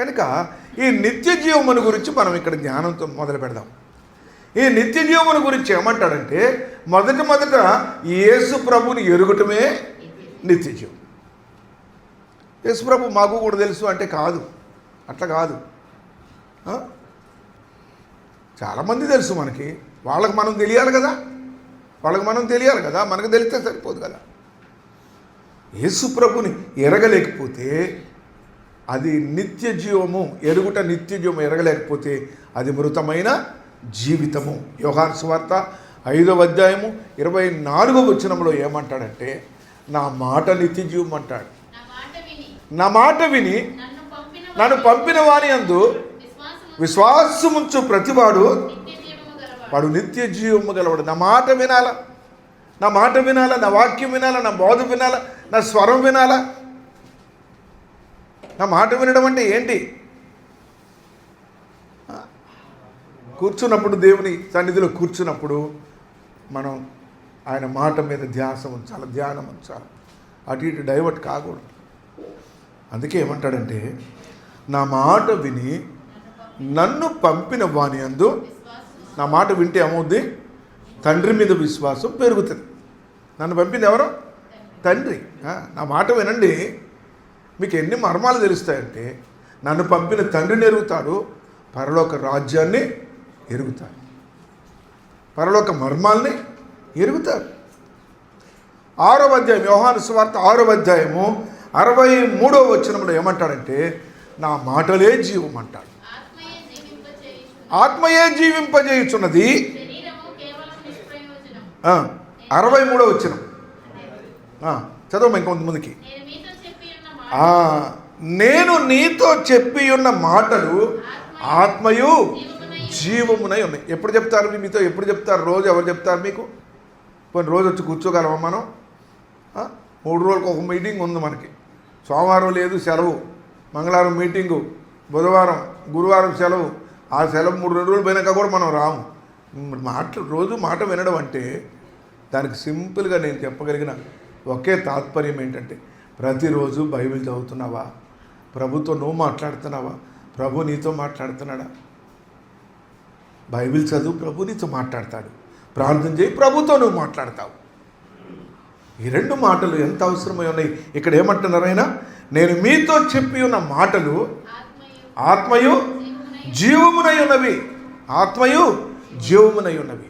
కనుక ఈ నిత్య జీవమును గురించి మనం ఇక్కడ జ్ఞానంతో మొదలు పెడదాం. ఈ నిత్య జీవమును గురించి ఏమంటాడంటే మొదట మొదట యేసు ప్రభుని ఎరుగటమే నిత్య జీవం. యేసు ప్రభు మాకు కూడా తెలుసు అంటే కాదు. అట్లా కాదు. చాలామంది తెలుసు మనకి. వాళ్ళకి మనం తెలియాలి కదా. వాళ్ళకి మనం తెలియాలి కదా. మనకు తెలిస్తే సరిపోదు కదా. యేసు ప్రభుని ఎరగలేకపోతే అది నిత్య జీవము ఎరుగుట నిత్య జీవము ఎరగలేకపోతే అది మృతమైన జీవితము. యోహాను సువార్త ఐదవ అధ్యాయము ఇరవై నాలుగవ వచనంలో ఏమంటాడంటే నా మాట నిత్య జీవం అంటాడు. నా మాట విని. నన్ను పంపిన వాని అందు విశ్వాసము విశ్వాసముంచు ప్రతివాడు వాడు నిత్య జీవము గలవాడు. నా మాట వినాలా? నా మాట వినాలా? నా వాక్యం వినాలా? నా బోధ వినాలా? నా స్వరం వినాలా? నా మాట వినడం అంటే ఏంటి? కూర్చున్నప్పుడు దేవుని సన్నిధిలో కూర్చున్నప్పుడు మనం ఆయన మాట మీద ధ్యాస ఉంచాలి ధ్యానం ఉంచాలి. అటు ఇటు డైవర్ట్ కాకూడదు. అందుకే ఏమంటాడంటే నా మాట విని నన్ను పంపిన వాని అందు నా మాట వింటే ఏమవుద్ది? తండ్రి మీద విశ్వాసం పెరుగుతుంది. నన్ను పంపింది ఎవరు? తండ్రి. నా మాట వినండి. మీకు ఎన్ని మర్మాలు తెలుస్తాయంటే నన్ను పంపిన తండ్రిని ఎరుగుతాడు పరలోక రాజ్యాన్ని ఎరుగుతాడు. పరలోక మర్మాల్ని ఎరుగుతారు ఆరో అధ్యాయం యోహాను సువార్త ఆరో అధ్యాయము అరవై మూడో వచనంలో ఏమంటాడంటే నా మాటలే జీవం అంటాడు. ఆత్మయే జీవింపజేయుచున్నది. అరవై మూడో వచ్చిన చదవమ్మ ఇంకొంతమందికి నేను నీతో చెప్పి ఉన్న మాటలు ఆత్మయు జీవమునై ఉన్నాయి. ఎప్పుడు చెప్తారు మీతో? ఎప్పుడు చెప్తారు? రోజు ఎవరు చెప్తారు మీకు? కొన్ని రోజు వచ్చి కూర్చోగలమా మనం? మూడు రోజులకు ఒక మీటింగ్ ఉంది మనకి. సోమవారం లేదు సెలవు. మంగళవారం మీటింగు. బుధవారం గురువారం సెలవు. ఆ సెలవు మూడు రెండు రోజులు పోయినాక కూడా మనం రాము. మాట రోజు మాట వినడం అంటే దానికి సింపుల్గా నేను చెప్పగలిగిన ఒకే తాత్పర్యం ఏంటంటే ప్రతిరోజు బైబిల్ చదువుతున్నావా? ప్రభుతో నువ్వు మాట్లాడుతున్నావా? ప్రభు నీతో మాట్లాడుతున్నాడా? బైబిల్ చదువు ప్రభు నీతో మాట్లాడతాడు. ప్రార్థన చేయి ప్రభుతో నువ్వు మాట్లాడతావు. ఈ రెండు మాటలు ఎంత అవసరమై ఉన్నాయి? ఇక్కడ ఏమంటున్నారు ఆయన? నేను మీతో చెప్పి ఉన్న మాటలు ఆత్మయు ఆత్మయు జీవమునై ఉన్నవి. ఆత్మయు జీవమునై ఉన్నవి.